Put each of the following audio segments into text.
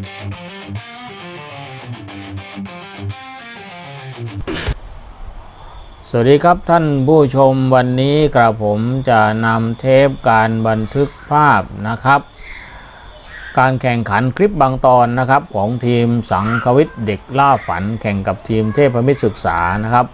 สวัสดีครับท่านผู้ชมวันนี้กระผมจะนำเทปการบันทึกภาพนะครับ การแข่งขันคลิปบางตอนนะครับของทีมสังควิทย์เด็กล่าฝันแข่งกับทีมเทพมิตรศึกษานะครับ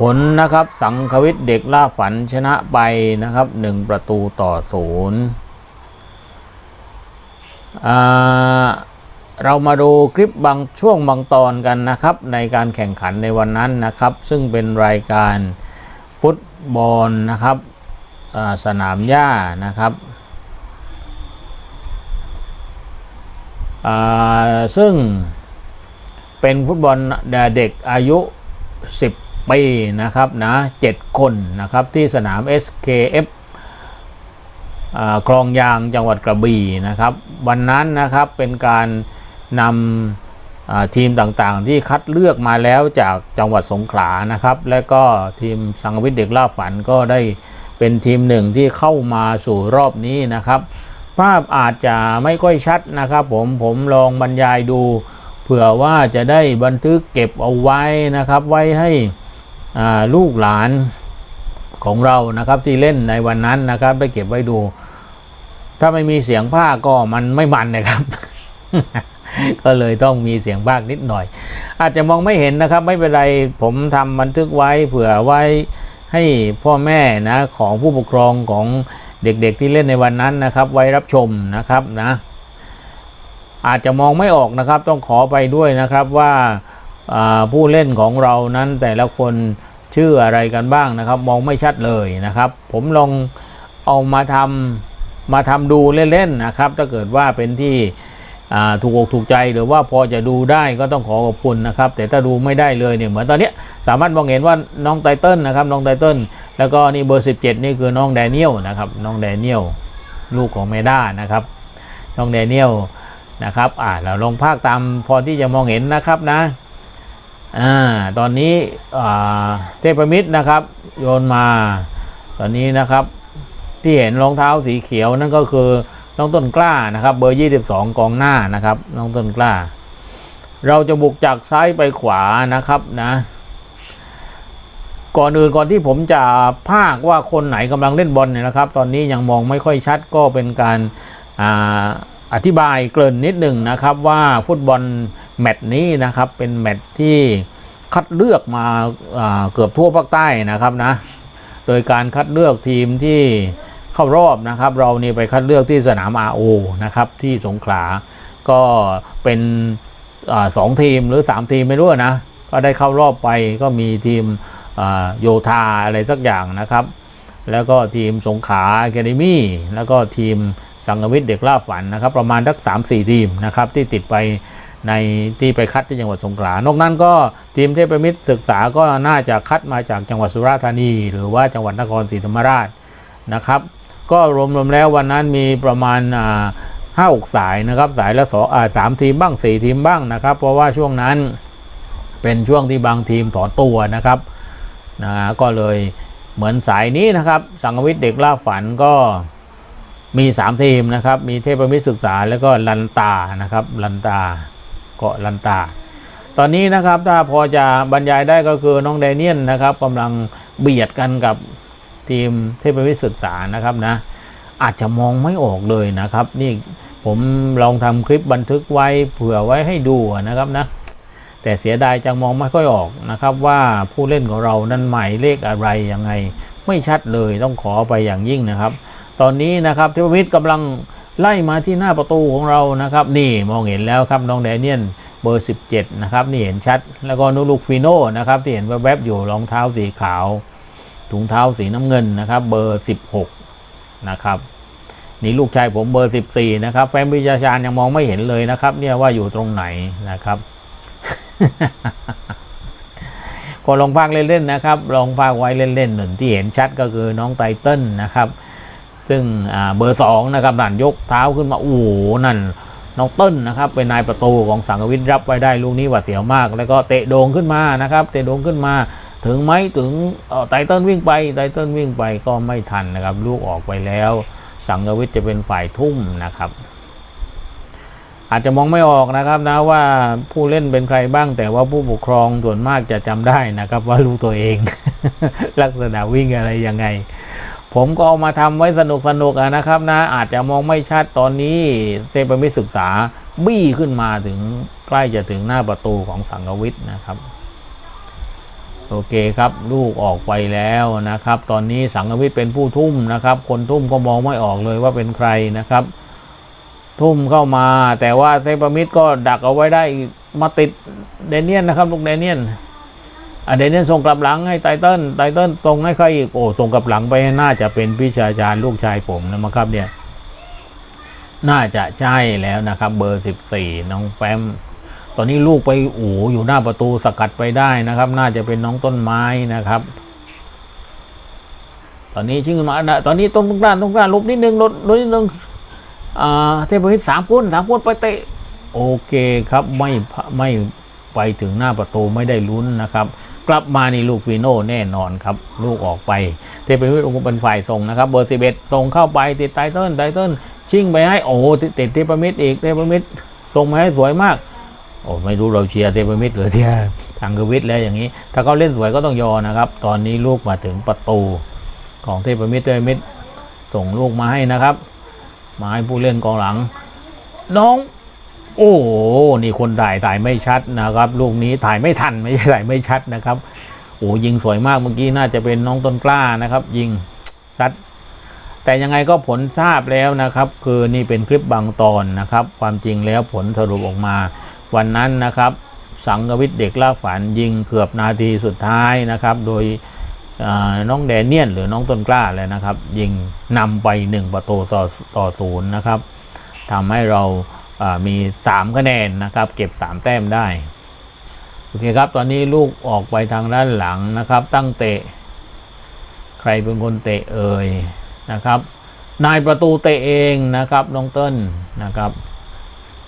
ผลนะครับสังควิทย์เด็กล่าฝันชนะไปนะครับ 1 ประตูต่อศูนย์อ่า เรามาดูคลิปบางช่วงบางตอนกันนะครับ ในการแข่งขันในวันนั้นนะครับ ซึ่งเป็นรายการฟุตบอลนะครับสนามหญ้านะครับซึ่งเป็นฟุตบอลเด็กอายุ 10 ปีนะครับนะ7คนนะครับที่สนาม SKF คลองยางจังหวัดกระบี่นะครับ วันนั้นนะครับเป็นการ นำทีมต่างๆ ที่คัดเลือกมาแล้วจากจังหวัดสงขลานะครับ และก็ทีมสังวิทย์เด็กล่าฝันก็ได้เป็นทีมหนึ่งที่เข้ามาสู่รอบนี้นะครับ ภาพอาจจะไม่ค่อยชัดนะครับ ผมผมลองบรรยายดูเผื่อว่าจะได้บันทึกเก็บเอาไว้นะครับ ไว้ให้ลูกหลานของเรานะครับที่เล่นในวันนั้นนะครับ ได้เก็บไว้ดู ถ้าไม่มีเสียงภาก็มันไม่มันนะครับ ก็เลยต้องมีเสียงภาคนิดหน่อย อาจจะมองไม่เห็นนะครับ ไม่เป็นไรผมทำบันทึกไว้เผื่อไว้ให้พ่อแม่นะของผู้ปกครองของเด็กๆที่เล่นในวันนั้นนะครับ ไว้รับชมนะครับนะอาจจะมองไม่ออกนะครับ ต้องขอไปด้วยนะครับว่าผู้เล่นของเรานั้นแต่ละคนชื่ออะไรกันบ้างนะครับ มองไม่ชัดเลยนะครับ ผมลองเอามาทำมาทำดูเล่นๆนะครับ ถ้าเกิดว่าเป็นที่ ถูกอกถูกใจหรือว่าพอจะดูได้ก็ต้องขอขอบคุณนะครับ แต่ถ้าดูไม่ได้เลยเนี่ยเหมือนตอนนี้สามารถมองเห็นว่าน้องไตเติ้ลนะครับน้องไตเติ้ลแล้วก็นี่เบอร์ 17 นี่คือน้องแดเนียลนะครับน้องแดเนียลลูกของเมด้านะครับน้องแดเนียลนะครับอ่าเราลงภาคตามพอที่จะมองเห็นนะครับนะอ่าตอนนี้เทพมิตรนะครับ โยนมาตอนนี้นะครับที่เห็นรองเท้าสีเขียวนั่นก็คือ น้องต้นกล้านะครับ เบอร์ 22 กองหน้านะครับ น้องต้นกล้า เราจะบุกจากซ้ายไปขวานะครับนะ ก่อนอื่นก่อนที่ผมจะภาคว่าคนไหนกำลังเล่นบอลเนี่ยนะครับ ตอนนี้ยังมองไม่ค่อยชัดก็เป็นการอาอธิบายเกริ่นนิดหนึ่งนะครับว่าฟุตบอลแมตช์นี้นะครับเป็นแมตช์ที่คัดเลือกมาาเกือบทั่วภาคใต้นะครับนะ โดยการคัดเลือกทีมที่ เข้ารอบนะครับ เรานี่ไปคัดเลือกที่สนาม RO นะครับที่สงขลา ก็เป็นอสองทีมหรือ 3 ทีมไม่รู้นะ ก็ได้เข้ารอบไปก็มีทีมโยธาอะไรสักอย่างนะครับ แล้วก็ทีมสงขลาแคดมี่แล้วก็ทีมสังกวิทย์เด็กล่าฝันนะครับ ประมาณทักสามสี่ทีมนะครับที่ติดไปในที่ไปคัดที่จังหวัดสงขลา นอกนั้นก็ทีมเทพมิตรศึกษาก็น่าจะคัดมาจากจังหวัดสุราษฎร์ธานี หรือว่าจังหวัดนครศรีธรรมราชนะครับ ก็รวมๆแล้ววันนั้นมีประมาณห้าอกสายนะครับ สายละสองสามทีมบ้างสี่ทีมบ้างนะครับ เพราะว่าช่วงนั้นเป็นช่วงที่บางทีมถอนตัวนะครับนะก็เลยเหมือนสายนี้นะครับ สังวิทย์เด็กล่าฝันก็มี 3 ทีมนะครับ มีเทพมิตรศึกษาแล้วก็ลันตานะครับลันตาเกาะลันตา ตอนนี้นะครับถ้าพอจะบรรยายได้ก็คือน้องแดเนียนนะครับกำลังเบียดกันกับ ทีมเทพมิตรศึกษานะครับนะอาจจะมองไม่ออกเลยนะครับ นี่ผมลองทำคลิปบันทึกไว้เผื่อไว้ให้ดูนะครับนะแต่เสียดายจังมองไม่ค่อยออกนะครับ ว่าผู้เล่นของเรานั้นหมายเลขอะไรยังไง ไม่ชัดเลยต้องขอไปอย่างยิ่งนะครับ ตอนนี้นะครับเทพมิตรกำลังไล่มาที่หน้าประตูของเรานะครับ นี่มองเห็นแล้วครับน้องแดเนียนเบอร์ 17 นะครับ นี่เห็นชัด แล้วก็นูลูกฟิโน่นะครับ ที่เห็นแวบๆอยู่รองเท้าสีขาว ถุงเท้าสีน้ำเงินนะครับ เบอร์ 16 นะครับนี่ลูกชายผมเบอร์ 14 นะครับ แฟนวิชาชาญยังมองไม่เห็นเลยนะครับ เนี่ยว่าอยู่ตรงไหนนะครับก็ลองพากเล่นๆนะครับ ลองพากไว้เล่นๆหนึ่งที่เห็นชัดก็คือน้องไตเติ้ลนะครับ ซึ่งเบอร์สองนะครับนั่นยกเท้าขึ้นมาโอ้โหนั่นน้องเติ้ลนะครับ เป็นนายประตูของสังกวิทย์รับไว้ได้ลูกนี้หว่าดเสียวมาก แล้วก็เตะโด่งขึ้นมานะครับ เตะโด่งขึ้นมา ถึงไหมถึงไตเติ้ลวิ่งไปไตเติ้ลวิ่งไปก็ไม่ทันนะครับ ลูกออกไปแล้ว สังกวิทจะเป็นฝ่ายทุ่มนะครับ อาจจะมองไม่ออกนะครับนะว่าผู้เล่นเป็นใครบ้าง แต่ว่าผู้ปกครองส่วนมากจะจำได้นะครับ ว่ารู้ตัวเอง ลักษณะวิ่งอะไรยังไง ผมก็เอามาทำไว้สนุกสนุกนะครับนะ อาจจะมองไม่ชัดตอนนี้เซปมิศึกษาบี้ขึ้นมาถึงใกล้จะถึงหน้าประตูของสังกวิทนะครับ โอเคครับลูกออกไปแล้วนะครับ ตอนนี้สังกวิทย์เป็นผู้ทุ่มนะครับ คนทุ่มก็มองไม่ออกเลยว่าเป็นใครนะครับ ทุ่มเข้ามาแต่ว่าเซปมิตรก็ดักเอาไว้ได้มาติดเดเนียนนะครับลูกเดเนียนอะเดนเนียนส่งกลับหลังให้ไตเติ้ลไตเติ้ลส่งให้ใครอีกโอ้ส่งกลับหลังไปน่าจะเป็นพี่ชายจารลูกชายผมนะครับเนี่ยน่าจะใช่แล้วนะครับ เบอร์สิบสี่น้องแฟม อนนี้ลูกไปโอ้อยู่หน้าประตูสกัดไปได้นะครับ น่าจะเป็นน้องต้นไม้นะครับ ตอนนี้ชิงขึ้นมาอะตอนนี้ต้นตรงกลางตรงกลางลบนิดนึงลดลดนิดนึงอ่าเทพวิทย์สามคนสามคนไปเตะโอเคครับไม่ไม่ไปถึงหน้าประตูไม่ได้ลุ้นนะครับ กลับมานี่ลูกฟีโน่แน่นอนครับ ลูกออกไป เทพวิทย์เป็นฝ่ายส่งนะครับ เบอร์สิบเอ็ดส่งเข้าไปติดไตเติ้ลไตเติ้ลชิงไปให้โอ้ติดติดเทพมิตรอีกเทพมิตรส่งมาให้สวยมาก โอ้ไม่รู้เราเชียร์เทพมิตรหรือเชียร์ทางกวิทย์แล้วอย่างนี้ ถ้าเขาเล่นสวยก็ต้องยอนะครับ ตอนนี้ลูกมาถึงประตูของเทพมิตรเทพมิตรส่งลูกมาให้นะครับ มาให้ผู้เล่นกองหลัง น้อง โอ้โหนี่คนถ่ายถ่ายไม่ชัดนะครับ ลูกนี้ถ่ายไม่ทันไม่ใช่ถ่ายไม่ชัดนะครับโอ้ยิงสวยมากเมื่อกี้น่าจะเป็นน้องต้นกล้านะครับ ยิงชัดแต่ยังไงก็ผลทราบแล้วนะครับ คือนี่เป็นคลิปบางตอนนะครับ ความจริงแล้วผลสรุปออกมา วันนั้นนะครับสังกวิทย์เด็กล่าฝันยิงเกือบนาทีสุดท้ายนะครับ โดยน้องแดเนียนหรือน้องต้นกล้าเลยนะครับ ยิงนำไป 1 ประตูต่อต่อศูนย์นะครับทำให้เราอ่ามี 3 คะแนนนะครับ เก็บ 3 แต้มได้โอเคครับ ตอนนี้ลูกออกไปทางด้านหลังนะครับ ตั้งเตะ ใครเป็นคนเตะเอ่ยนะครับ นายประตูเตะเองนะครับน้องเติ้ลนะครับ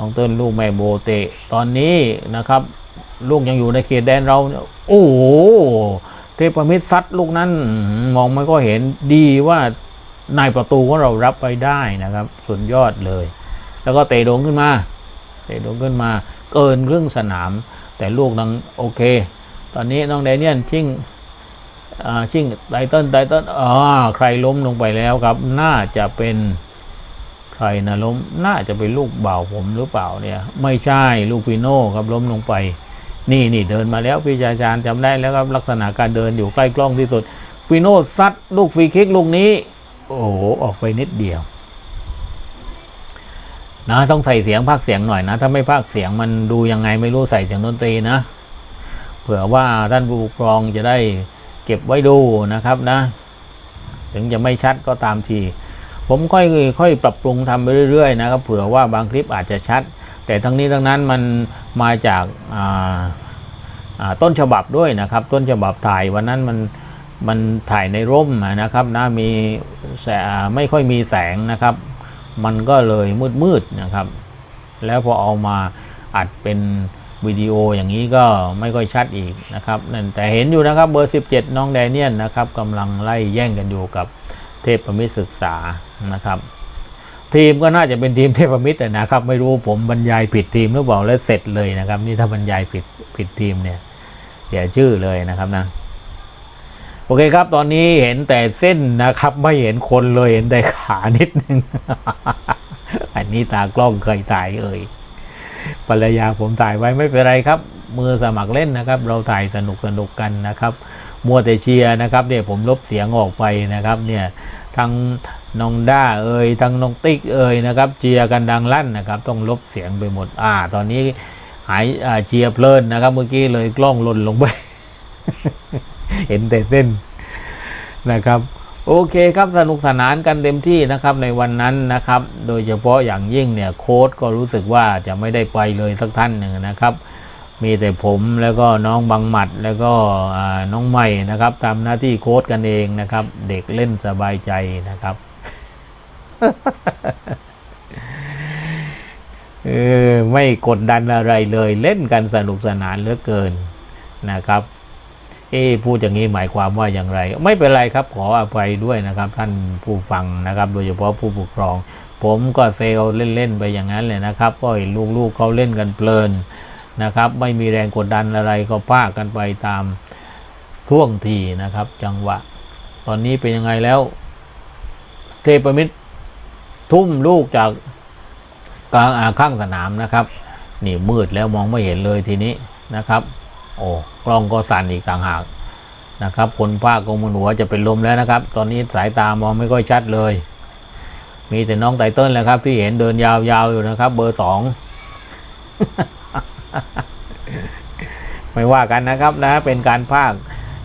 น้องเติ้ลลูกแม่โบเตะ ตอนนี้นะครับ ลูกยังอยู่ในเขตแดนเรา โอ้โหเทพมิตรซัดลูกนั้น มองไม่ก็เห็นดีว่านายประตูของเรารับไปได้นะครับ สุดยอดเลย แล้วก็เตะโด่งขึ้นมา เตะโด่งขึ้นมาเกินครึ่งสนาม แต่ลูกนังโอเค ตอนนี้น้องแดเนียนชิงอ่าชิงไตเติ้ลไตเติ้ลอ่าใครล้มลงไปแล้วครับ น่าจะเป็น ใครนะล้มน่าจะเป็นลูกเบาผมหรือเปล่าเนี่ย ไม่ใช่ลูกฟิโน่ครับล้มลงไป นี่นี่เดินมาแล้วพี่ชายจารย์จำได้แล้วครับลักษณะการเดินอยู่ใกล้กล้องที่สุดฟิโน่ซัดลูกฟรีคิกลูกนี้ โอ้โหออกไปนิดเดียวนะต้องใส่เสียงภาคเสียงหน่อยนะ ถ้าไม่ภาคเสียงมันดูยังไงไม่รู้ใส่เสียงดนตรีนะ เผื่อว่าท่านผู้ปกครองจะได้เก็บไว้ดูนะครับนะ ถึงจะไม่ชัดก็ตามที ผมค่อยค่อยปรับปรุงทำไปเรื่อยๆนะครับเผื่อว่าบางคลิปอาจจะชัด แต่ทั้งนี้ทั้งนั้นมันมาจากาาต้นฉบับด้วยนะครับ ต้นฉบับถ่ายวันนั้นมันมันถ่ายในร่มนะครับนะมีไม่ค่อยมีแสงนะครับ มันก็เลยมืดๆนะครับ แล้วพอเอามาอัดเป็นวิดีโออย่างนี้ก็ไม่ค่อยชัดอีกนะครับนั่นแต่เห็นอยู่นะครับเบอร์ 17 น้องแดเนียนนะครับกำลังไล่แย่งกันอยู่กับ เทพมิตรศึกษานะครับ ทีมก็น่าจะเป็นทีมเทพมิตรนะครับ ไม่รู้ผมบรรยายผิดทีมหรือเปล่าแล้วเสร็จเลยนะครับ นี่ถ้าบรรยายผิดผิดทีมเนี่ยเสียชื่อเลยนะครับนะโอเคครับ ตอนนี้เห็นแต่เส้นนะครับ ไม่เห็นคนเลยเห็นแต่ขานิดนึง อันนี้ตากล้องเคยถ่ายเอ่ยภรรยาผมถ่ายไว้ไม่เป็นไรครับ มือสมัครเล่นนะครับ เราถ่ายสนุกสนุกกันนะครับ มัวแต่เชียร์นะครับเนี่ยผมลบเสียงออกไปนะครับเนี่ยทั้งน้องด้าเอ่ยทั้งน้องติ๊กเอ่ยนะครับเชียร์กันดังลั่นนะครับ ต้องลบเสียงไปหมดอ่า ตอนนี้หายเชียร์เพลินนะครับ เมื่อกี้เลยกล้องหล่นลงไป เห็นแต่เส้นนะครับโอเคครับสนุกสนานกันเต็มที่นะครับในวันนั้นนะครับ โดยเฉพาะอย่างยิ่งเนี่ยโค้ดก็รู้สึกว่าจะไม่ได้ไปเลยสักท่านหนึ่งนะครับ มีแต่ผมแล้วก็น้องบังหมัดแล้วก็น้องใหม่นะครับทำหน้าที่โค้ดกันเองนะครับ เด็กเล่นสบายใจนะครับเออไม่กดดันอะไรเลยเล่นกันสนุกสนานเหลือเกินนะครับเอ๊พูดอย่างนี้หมายความว่าอย่างไร ไม่เป็นไรครับขออภัยด้วยนะครับ ท่านผู้ฟังนะครับ โดยเฉพาะผู้ปกครอง ผมก็เซลเล่นๆไปอย่างนั้นเลยนะครับ ก็เห็นลูกๆเขาเล่นกันเพลิน นะครับ ไม่มีแรงกดดันอะไรก็พากันไปตามท่วงทีนะครับ จังหวะ ตอนนี้เป็นยังไงแล้ว เทพมิตรทุ่มลูกจากกลางอาข้างสนามนะครับ นี่มืดแล้วมองไม่เห็นเลยทีนี้นะครับ โอ้กล้องก็สั่นอีกต่างหากนะครับ คนภาคกงมันหัวจะเป็นลมแล้วนะครับ ตอนนี้สายตามองไม่ค่อยชัดเลย มีแต่น้องไตเติ้ลแหละครับ ที่เห็นเดินยาวๆอยู่นะครับ เบอร์สอง ไม่ว่ากันนะครับนะเป็นการภาค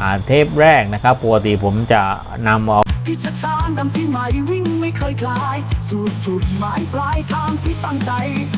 อ่าเทปแรกนะครับปกติผมจะนำเอาที่ช้าช้านำที่ใหม่วิ่งไม่เคยคลาย สู่จุดหมายปลายทางที่ตั้งใจ